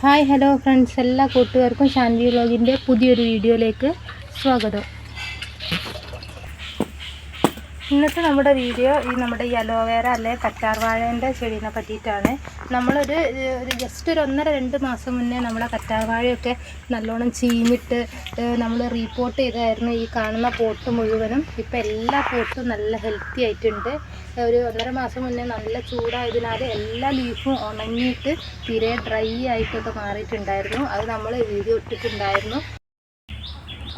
Hi hello friends എല്ലാ കൂട്ടുകാർക്കും ശാന്തി വ്ലോഗിന്റെ പുതിയൊരു വീഡിയോയിലേക്ക് സ്വാഗതം. ഇന്നത്തെ നമ്മുടെ വീഡിയോ ഈ നമ്മുടെ ഈ അലോവേര അല്ലെ കറ്റാർ വാഴേന്റെ ചെടീനെ പറ്റിയിട്ടാണ്. നമ്മളൊരു ഒരു ജസ്റ്റ് ഒരു ഒന്നര രണ്ട് മാസം മുന്നേ നമ്മളെ കറ്റാർ വാഴയൊക്കെ നല്ലോണം ചീമിട്ട് നമ്മൾ റീപ്പോർട്ട് ചെയ്തായിരുന്നു ഈ കാണുന്ന പോട്ട് മുഴുവനും. ഇപ്പം എല്ലാ പോട്ടും നല്ല ഹെൽത്തി ആയിട്ടുണ്ട്. ഒരു ഒന്നര മാസം മുന്നേ നല്ല ചൂടായതിനാൽ എല്ലാ ലീഫും ഉണങ്ങിയിട്ട് തീരെ ഡ്രൈ ആയിട്ടൊക്കെ മാറിയിട്ടുണ്ടായിരുന്നു. അത് നമ്മൾ വീഡിയോ ഇട്ടിട്ടുണ്ടായിരുന്നു.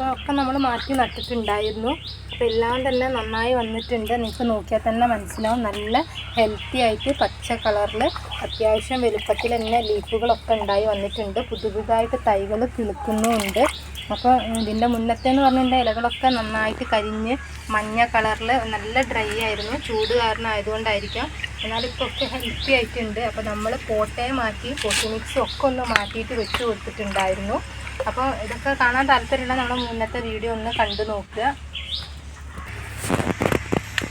അപ്പോൾ ഒക്കെ നമ്മൾ മാറ്റി നട്ടിട്ടുണ്ടായിരുന്നു. അപ്പോൾ എല്ലാം തന്നെ നന്നായി വന്നിട്ടുണ്ട്. നിങ്ങൾക്ക് നോക്കിയാൽ തന്നെ മനസ്സിലാവും. നല്ല ഹെൽത്തി ആയിട്ട് പച്ച കളറിൽ അത്യാവശ്യം വലുപ്പത്തിൽ തന്നെ ലീഫുകളൊക്കെ ഉണ്ടായി വന്നിട്ടുണ്ട്. പുതു പുതുതായിട്ട് തൈകൾ കിളുക്കുന്നുമുണ്ട്. അപ്പോൾ ഇതിന്റെ മുന്നത്തെ എന്ന് പറഞ്ഞാൽ ഇലകളൊക്കെ നന്നായിട്ട് കരിഞ്ഞ് മഞ്ഞ കളറിൽ നല്ല ഡ്രൈ ആയിരുന്നു. ചൂട് കാരണം ആയതുകൊണ്ടായിരിക്കാം എന്നാൽ ഇപ്പോൾ ഒക്കെ ഹെൽത്തി ആയിട്ടുണ്ട്. അപ്പോൾ നമ്മൾ പോട്ടയെ മാറ്റി പോട്ടി മിക്സ് ഒക്കെ ഒന്ന് മാറ്റിയിട്ട് വെച്ച് കൊടുത്തിട്ടുണ്ടായിരുന്നു. അപ്പോൾ ഇതൊക്കെ കാണാൻ താല്പര്യമുള്ള നമ്മുടെ മുന്നത്തെ വീഡിയോ ഒന്ന് കണ്ടു നോക്കുക.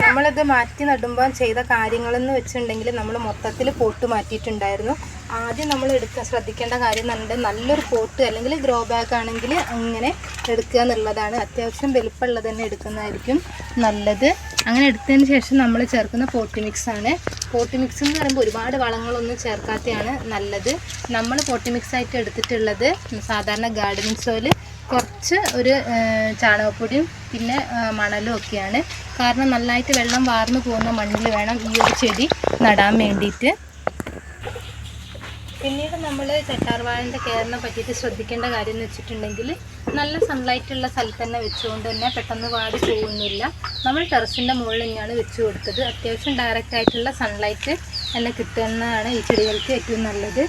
നമ്മളിത് മാറ്റി നടുമ്പോൾ ചെയ്ത കാര്യങ്ങളെന്ന് വെച്ചിട്ടുണ്ടെങ്കിൽ നമ്മൾ മൊത്തത്തിൽ പോട്ട് മാറ്റിയിട്ടുണ്ടായിരുന്നു. ആദ്യം നമ്മൾ എടുക്കാൻ ശ്രദ്ധിക്കേണ്ട കാര്യം എന്നുണ്ട് നല്ലൊരു പോട്ട് അല്ലെങ്കിൽ ഗ്രോ ബാഗ് ആണെങ്കിൽ അങ്ങനെ എടുക്കുക എന്നുള്ളതാണ്. അത്യാവശ്യം വലുപ്പമുള്ളത് തന്നെ എടുക്കുന്നതായിരിക്കും നല്ലത്. അങ്ങനെ എടുത്തതിന് ശേഷം നമ്മൾ ചേർക്കുന്ന പോട്ടി മിക്സാണ് പോട്ടി മിക്സ് എന്ന് പറയുമ്പോൾ ഒരുപാട് വളങ്ങളൊന്നും ചേർക്കാത്തതാണ് നല്ലത്. നമ്മൾ പോട്ടി മിക്സ് ആയിട്ട് എടുത്തിട്ടുള്ളത് സാധാരണ ഗാർഡനിങ് സോയിൽ കുറച്ച് ഒരു ചാണകപ്പൊടിയും പിന്നെ മണലും ഒക്കെയാണ്. കാരണം നന്നായിട്ട് വെള്ളം വാർന്നു പോകുന്ന മണ്ണിൽ വേണം ഈ ഒരു ചെടി നടാൻ വേണ്ടിയിട്ട്. പിന്നീട് നമ്മൾ ചട്ടാർവാഴന്റെ കെയറിനെ പറ്റിയിട്ട് ശ്രദ്ധിക്കേണ്ട കാര്യം എന്ന് വെച്ചിട്ടുണ്ടെങ്കിൽ നല്ല സൺലൈറ്റ് ഉള്ള സ്ഥലത്ത് തന്നെ വെച്ചുകൊണ്ട് തന്നെ പെട്ടെന്ന് വാടി പോകുന്നില്ല. നമ്മൾ ടെറസിന്റെ മുകളിൽ തന്നെയാണ് വെച്ച് കൊടുത്തത്. അത്യാവശ്യം ഡയറക്റ്റ് ആയിട്ടുള്ള സൺലൈറ്റ് തന്നെ കിട്ടുന്നതാണ് ഈ ചെടികൾക്ക് ഏറ്റവും നല്ലത്.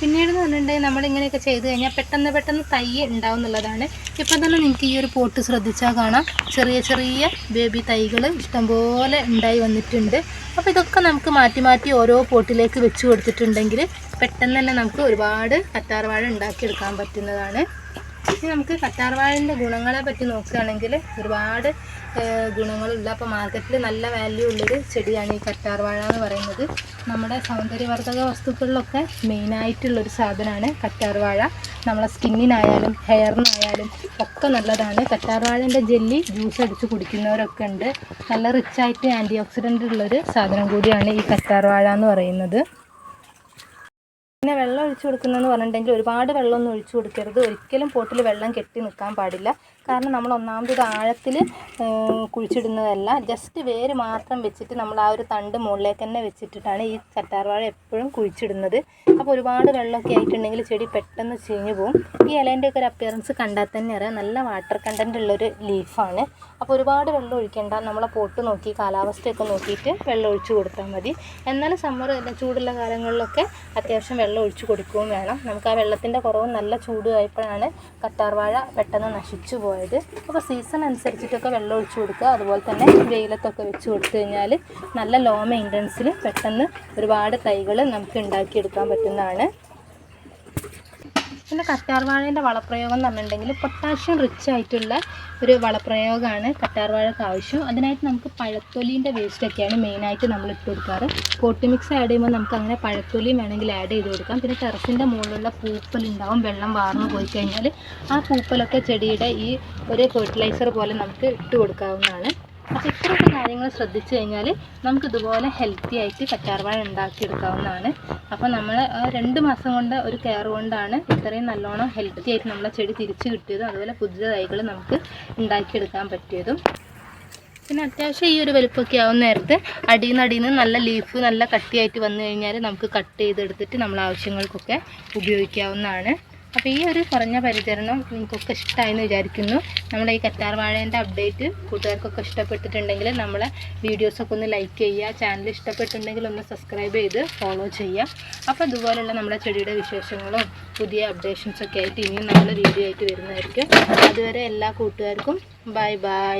പിന്നീട് എന്ന് പറഞ്ഞിട്ടുണ്ടെങ്കിൽ നമ്മളിങ്ങനെയൊക്കെ ചെയ്ത് കഴിഞ്ഞാൽ പെട്ടെന്ന് പെട്ടെന്ന് തൈ ഉണ്ടാവും എന്നുള്ളതാണ്. ഇപ്പം തന്നെ നിങ്ങൾക്ക് ഈ ഒരു പോട്ട് ശ്രദ്ധിച്ചാൽ കാണാം. ചെറിയ ചെറിയ ബേബി തൈകൾ ഇഷ്ടംപോലെ ഉണ്ടായി വന്നിട്ടുണ്ട്. അപ്പോൾ ഇതൊക്കെ നമുക്ക് മാറ്റി മാറ്റി ഓരോ പോട്ടിലേക്ക് വെച്ച് കൊടുത്തിട്ടുണ്ടെങ്കിൽ പെട്ടെന്ന് തന്നെ നമുക്ക് ഒരുപാട് കറ്റാർവാഴ ഉണ്ടാക്കിയെടുക്കാൻ പറ്റുന്നതാണ്. ഇനി നമുക്ക് കറ്റാർവാഴന്റെ ഗുണങ്ങളെ പറ്റി നോക്കുകയാണെങ്കിൽ ഒരുപാട് ഗുണങ്ങളുള്ള അപ്പോൾ മാർക്കറ്റിൽ നല്ല വാല്യൂ ഉള്ളൊരു ചെടിയാണ് ഈ കറ്റാർവാഴ എന്ന് പറയുന്നത്. നമ്മുടെ സൗന്ദര്യവർദ്ധക വസ്തുക്കളിലൊക്കെ മെയിനായിട്ടുള്ളൊരു സാധനമാണ് കറ്റാർവാഴ നമ്മളെ സ്കിന്നിനായാലും ഹെയറിനായാലും ഒക്കെ നല്ലതാണ്. കറ്റാർവാഴന്റെ ജെല്ലി ജ്യൂസ് അടിച്ച് കുടിക്കുന്നവരൊക്കെ ഉണ്ട്. നല്ല റിച്ചായിട്ട് ആന്റി ഓക്സിഡന്റ് ഉള്ളൊരു സാധനം കൂടിയാണ് ഈ കറ്റാർവാഴ എന്ന് പറയുന്നത്. പിന്നെ വെള്ളം ഒഴിച്ചു കൊടുക്കുന്നതെന്ന് പറഞ്ഞിട്ടുണ്ടെങ്കിൽ ഒരുപാട് വെള്ളമൊന്നും ഒഴിച്ചു കൊടുക്കരുത്. ഒരിക്കലും പോട്ടിൽ വെള്ളം കെട്ടി നിൽക്കാൻ പാടില്ല. കാരണം നമ്മൾ ഒന്നാമത് ആഴത്തിൽ കുഴിച്ചിടുന്നതല്ല. ജസ്റ്റ് വേര് മാത്രം വെച്ചിട്ട് നമ്മൾ ആ ഒരു തണ്ട് മുകളിലേക്ക് തന്നെ വെച്ചിട്ടിട്ടാണ് ഈ കറ്റാർവാഴ എപ്പോഴും കുഴിച്ചിടുന്നത്. അപ്പോൾ ഒരുപാട് വെള്ളമൊക്കെ ആയിട്ടുണ്ടെങ്കിൽ ചെടി പെട്ടെന്ന് ചീഞ്ഞു പോകും ഈ ഇലേന്റെയൊക്കെ ഒരു അപ്പിയറൻസ് കണ്ടാൽ തന്നെ അറിയാം. നല്ല വാട്ടർ കണ്ടന്റ് ഉള്ളൊരു ലീഫാണ് അപ്പോൾ ഒരുപാട് വെള്ളം ഒഴിക്കേണ്ട. നമ്മളെ പോട്ട് നോക്കി കാലാവസ്ഥയൊക്കെ നോക്കിയിട്ട് വെള്ളം ഒഴിച്ചു കൊടുത്താൽ മതി. എന്നാലും സമ്മർ ചൂടുള്ള കാലങ്ങളിലൊക്കെ അത്യാവശ്യം വെള്ളം ഒഴിച്ചു കൊടുക്കുകയും വേണം. നമുക്ക് ആ വെള്ളത്തിന്റെ കുറവ് നല്ല ചൂട് ആയപ്പോഴാണ് കറ്റാർവാഴ പെട്ടെന്ന് നശിച്ചു പോയത്. അപ്പോൾ സീസൺ അനുസരിച്ചിട്ടൊക്കെ വെള്ളം ഒഴിച്ചു കൊടുക്കുക. അതുപോലെ തന്നെ വെയിലത്തൊക്കെ വെച്ച് കൊടുത്തു കഴിഞ്ഞാൽ നല്ല ലോ മെയിന്റനൻസിൽ പെട്ടെന്ന് ഒരുപാട് തൈകൾ നമുക്ക് ഉണ്ടാക്കിയെടുക്കാൻ പറ്റുന്നതാണ്. പിന്നെ കറ്റാർവാഴേന്റെ വളപ്രയോഗം എന്ന് പറഞ്ഞിട്ടുണ്ടെങ്കിൽ പൊട്ടാഷ്യം റിച്ച് ആയിട്ടുള്ള ഒരു വളപ്രയോഗമാണ് കറ്റാർവാഴക്ക് ആവശ്യം. അതിനായിട്ട് നമുക്ക് പഴത്തൊലീന്റെ വേസ്റ്റൊക്കെയാണ് മെയിനായിട്ട് നമ്മൾ ഇട്ട് കൊടുക്കാറ്. പോട്ടി മിക്സ് ആഡ് ചെയ്യുമ്പോൾ നമുക്ക് അങ്ങനെ പഴത്തൊലിയും വേണമെങ്കിൽ ആഡ് ചെയ്ത് കൊടുക്കാം. പിന്നെ ടെറസിന്റെ മുകളിലുള്ള പൂപ്പലുണ്ടാവും വെള്ളം വാർന്നു പോയി കഴിഞ്ഞാൽ ആ പൂപ്പലൊക്കെ ചെടിയുടെ ഈ ഒരു ഫെർട്ടിലൈസർ പോലെ നമുക്ക് ഇട്ട് കൊടുക്കാവുന്നതാണ്. അപ്പോൾ ഇത്രയൊക്കെ കാര്യങ്ങൾ ശ്രദ്ധിച്ചു കഴിഞ്ഞാൽ നമുക്ക് ഇതുപോലെ ഹെൽത്തി ആയിട്ട് കറ്റാർവാഴ ഉണ്ടാക്കിയെടുക്കാവുന്നതാണ്. അപ്പോൾ നമ്മൾ രണ്ട് മാസം കൊണ്ട് ഒരു കെയർ കൊണ്ടാണ് ഇത്രയും നല്ലോണം ഹെൽത്തി ആയിട്ട് നമ്മളെ ചെടി തിരിച്ചു കിട്ടിയതും അതുപോലെ പുതിയ തൈകൾ നമുക്ക് ഉണ്ടാക്കിയെടുക്കാൻ പറ്റിയതും. പിന്നെ അത്യാവശ്യം ഈ ഒരു വലുപ്പമൊക്കെ ആവുന്ന നേരത്ത് അടിയിൽ നിന്ന് അടിയിൽ നിന്ന് നല്ല ലീഫ് നല്ല കട്ടിയായിട്ട് വന്നു കഴിഞ്ഞാൽ നമുക്ക് കട്ട് ചെയ്തെടുത്തിട്ട് നമ്മളെ ആവശ്യങ്ങൾക്കൊക്കെ ഉപയോഗിക്കാവുന്നതാണ്. അപ്പോൾ ഈ ഒരു കുറഞ്ഞ പരിചരണം നിങ്ങൾക്കൊക്കെ ഇഷ്ടമായെന്ന് വിചാരിക്കുന്നു. നമ്മുടെ ഈ കറ്റാർ വാഴേന്റെ അപ്ഡേറ്റ് കൂട്ടുകാർക്കൊക്കെ ഇഷ്ടപ്പെട്ടിട്ടുണ്ടെങ്കിൽ നമ്മളെ വീഡിയോസൊക്കെ ഒന്ന് ലൈക്ക് ചെയ്യുക. ചാനൽ ഇഷ്ടപ്പെട്ടിട്ടുണ്ടെങ്കിൽ ഒന്ന് സബ്സ്ക്രൈബ് ചെയ്ത് ഫോളോ ചെയ്യുക. അപ്പോൾ അതുപോലുള്ള നമ്മുടെ ചെടിയുടെ വിശേഷങ്ങളും പുതിയ അപ്ഡേഷൻസൊക്കെ ആയിട്ട് ഇനിയും നമ്മൾ വീഡിയോ ആയിട്ട് വരുന്നതായിരിക്കും. അതുവരെ എല്ലാ കൂട്ടുകാർക്കും ബൈ ബൈ